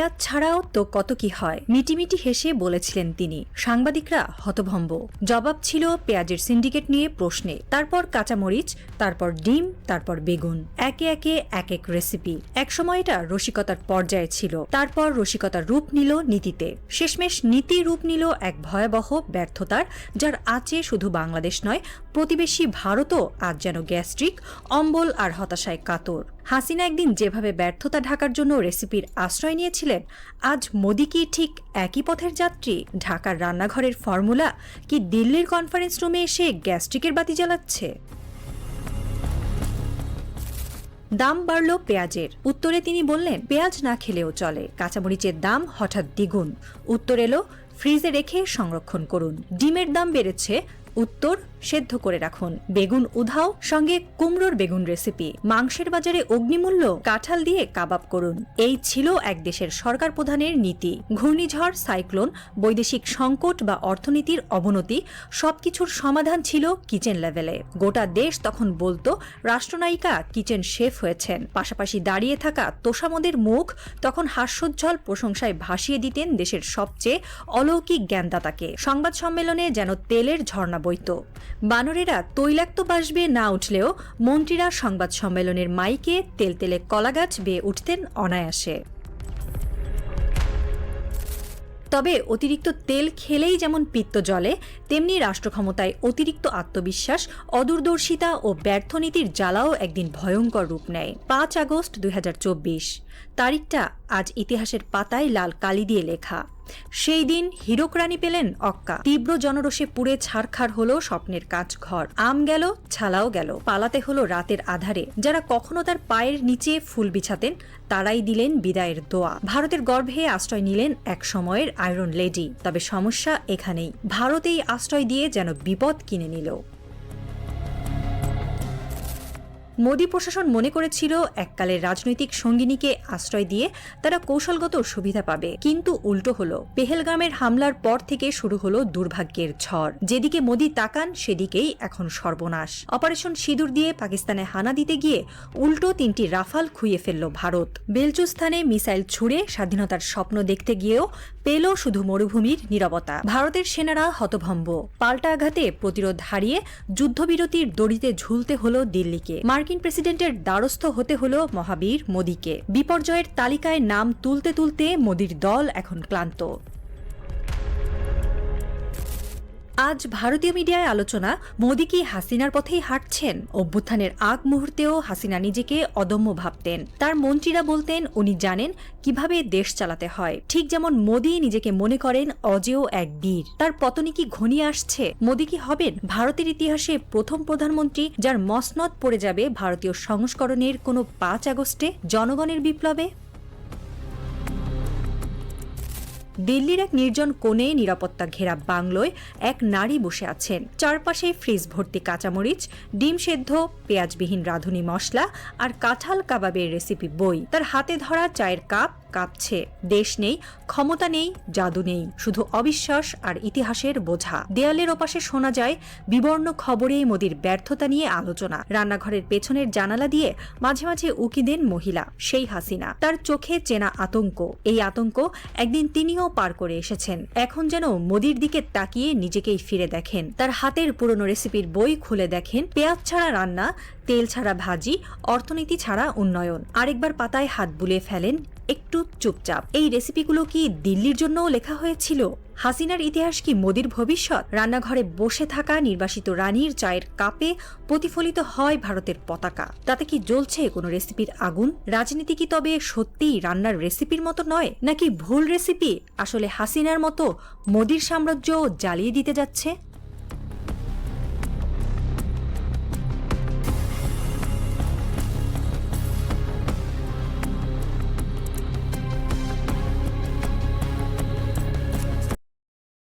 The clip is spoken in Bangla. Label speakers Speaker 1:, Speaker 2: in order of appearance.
Speaker 1: পেঁয়াজ ছাড়াও তো কত কি হয়? মিটিমিটি হেসে বলেছিলেন তিনি। সাংবাদিকরা হতভম্ব। জবাব ছিল পেঁয়াজের সিন্ডিকেট নিয়ে প্রশ্নে। তারপর কাঁচামরিচ, তারপর ডিম, তারপর বেগুন। একে একে এক এক রেসিপি। একসময় এটা রসিকতার পর্যায়ে ছিল। তারপর রসিকতার রূপ নিল নীতিতে। শেষমেশ নীতি রূপ নিল এক ভয়াবহ ব্যর্থতার, যার আঁচে শুধু বাংলাদেশ নয়, প্রতিবেশী ভারতও আজ যেন গ্যাস্ট্রিক, অম্বল আর হতাশায় কাতর। হাসিনা একদিন যেভাবে ব্যর্থতা ঢাকার জন্য রেসিপির আশ্রয় নিয়েছিলেন, আজ মোদি কি ঠিক একই পথের যাত্রী? ঢাকার রান্নাঘরের ফর্মুলা কি দিল্লির কনফারেন্স রুমে এসে গ্যাস্ট্রিকের বাতি জ্বালাচ্ছে? দাম বাড়ল পেঁয়াজের। উত্তরে তিনি বললেন, পেঁয়াজ না খেলেও চলে, কাঁচামরিচের দাম হঠাৎ দ্বিগুণ। উত্তর এলো, ফ্রিজে রেখে সংরক্ষণ করুন। ডিমের দাম বেড়েছে, উত্তর সেদ্ধ করে রাখুন। বেগুন উধাও, সঙ্গে কুমড়োর বেগুন রেসিপি মাংসের বাজারে অগ্নিমূল্য কাঁঠাল দিয়ে কাবাব করুন। এই ছিল এক দেশের সরকার প্রধানের নীতি। ঘূর্ণিঝড়, সাইক্লোন, বৈদেশিক সংকট বা অর্থনীতির অবনতি সবকিছুর সমাধান ছিল কিচেন লেভেলে। গোটা দেশ তখন বলতো, রাষ্ট্রনায়িকা কিচেন শেফ হয়েছেন। পাশাপাশি দাঁড়িয়ে থাকা তোষামদের মুখ তখন হাস্যোজ্জ্বল প্রশংসায় ভাসিয়ে দিতেন দেশের সবচেয়ে অলৌকিক জ্ঞানদাতাকে। সংবাদ সম্মেলনে যেন তেলের ঝর্ণা বইত। বানরেরা তৈলাক্ত বাসবে না উঠলেও মন্ত্রীরা সংবাদ সম্মেলনের মাইকে তেলতেলে কলাগাছ বেয়ে উঠতেন অনায়াসে। তবে অতিরিক্ত তেল খেলেই যেমন পিত্ত জলে তেমনি রাষ্ট্রক্ষমতায় অতিরিক্ত আত্মবিশ্বাস, অদূরদর্শিতা ও ব্যর্থ নীতির জ্বালাও একদিন ভয়ঙ্কর রূপ নেয়। পাঁচ আগস্ট দুই হাজার চব্বিশ। তারিখটা আজ ইতিহাসের পাতায় লাল কালি দিয়ে লেখা। সেই দিন হীরক পেলেন অক্কা। তীব্র জনরসে পুড়ে ছারখার হলো স্বপ্নের কাজ ঘর আম গেল, ছালাও গেল। পালাতে হলো রাতের আধারে। যারা কখনো তার পায়ের নিচে ফুল বিছাতেন, তারাই দিলেন বিদায়ের দোয়া। ভারতের গর্ভে আশ্রয় নিলেন এক সময়ের আয়রন লেডি। তবে সমস্যা এখানেই। ভারতেই আশ্রয় দিয়ে যেন বিপদ কিনে নিল। মোদী প্রশাসন মনে করেছিল এককালের রাজনৈতিক সঙ্গিনীকে আশ্রয় দিয়ে তারা কৌশলগত সুবিধা পাবে। কিন্তু উল্টো হলো, পেহেলগামের হামলার পর থেকে শুরু হলো দুর্ভাগ্যের ঝড়। যেদিকে মোদী তাকান, সেদিকেই এখন সর্বনাশ। অপারেশন সিঁদুর দিয়ে পাকিস্তানে হানা দিতে গিয়ে উল্টো তিনটি রাফাল খুইয়ে ফেলল ভারত। বেলচুস্থানে মিসাইল ছুড়ে স্বাধীনতার স্বপ্ন দেখতে গিয়েও পেল শুধু মরুভূমির নিরবতা। ভারতের সেনারা হতভম্ব। পাল্টা আঘাতে প্রতিরোধ হারিয়ে যুদ্ধবিরতির দড়িতে ঝুলতে হলো দিল্লিকে। মার্কিন প্রেসিডেন্টের দ্বারস্থ হতে হল মহাবীর মোদীকে। বিপর্যয়ের তালিকায় নাম তুলতে তুলতে মোদীর দল এখন ক্লান্ত। আজ ভারতীয় মিডিয়ায় আলোচনা, মোদী কি হাসিনার পথেই হাঁটছেন? অভ্যুত্থানের আগ মুহূর্তেও হাসিনা নিজেকে অদম্য ভাবতেন। তার মন্ত্রীরা বলতেন, উনি জানেন কীভাবে দেশ চালাতে হয়। ঠিক যেমন মোদী নিজেকে মনে করেন অজেয় এক বীর। তার পতনী কি ঘনিয়ে আসছে? মোদী কি হবেন? ভারতের ইতিহাসে প্রথম প্রধানমন্ত্রী, যার মসনদ পড়ে যাবে ভারতীয় সংস্করণের কোনো পাঁচ আগস্টে? জনগণের বিপ্লবে দিল্লির এক নির্জন কোণে নিরাপত্তা ঘেরা বাংলোয় এক নারী বসে আছেন। চারপাশে ফ্রিজ ভর্তি কাঁচামরিচ, ডিম সেদ্ধ, পেঁয়াজবিহীন রাঁধুনি মশলা আর কাঁঠাল কাবাবের রেসিপি বই। তার হাতে ধরা চায়ের কাপ কাঁপছে। দেশ নেই, ক্ষমতা নেই, জাদু নেই, শুধু অবিশ্বাস আর ইতিহাসের বোঝা। দেয়ালের ওপাশে শোনা যায় বিবর্ণ খবরে মোদির ব্যর্থতা নিয়ে আলোচনা। রান্নাঘরের পেছনের জানালা দিয়ে মাঝে মাঝে উকি দেন মহিলা, সেই হাসিনা। তার চোখে চেনা আতঙ্ক। এই আতঙ্ক একদিন তিনিও পার করে এসেছেন। এখন যেন মোদির দিকে তাকিয়ে নিজেকেই ফিরে দেখেন। তার হাতের পুরনো রেসিপির বই খুলে দেখেন। পেঁয়াজ ছাড়া রান্না, তেল ছাড়া ভাজি, অর্থনীতি ছাড়া উন্নয়ন। আরেকবার পাতায় হাত বুলিয়ে ফেলেন একটু চুপচাপ। এই রেসিপিগুলো কি দিল্লির জন্যও লেখা হয়েছিল? হাসিনার ইতিহাস কি মোদির ভবিষ্যৎ? রান্নাঘরে বসে থাকা নির্বাসিত রানীর চায়ের কাপে প্রতিফলিত হয় ভারতের পতাকা। তাতে কি জ্বলছে কোনো রেসিপির আগুন? রাজনীতি কি তবে সত্যিই রান্নার রেসিপির মতো নয়? নাকি ভুল রেসিপি আসলে হাসিনার মতো মোদির সাম্রাজ্য জ্বালিয়ে দিতে যাচ্ছে?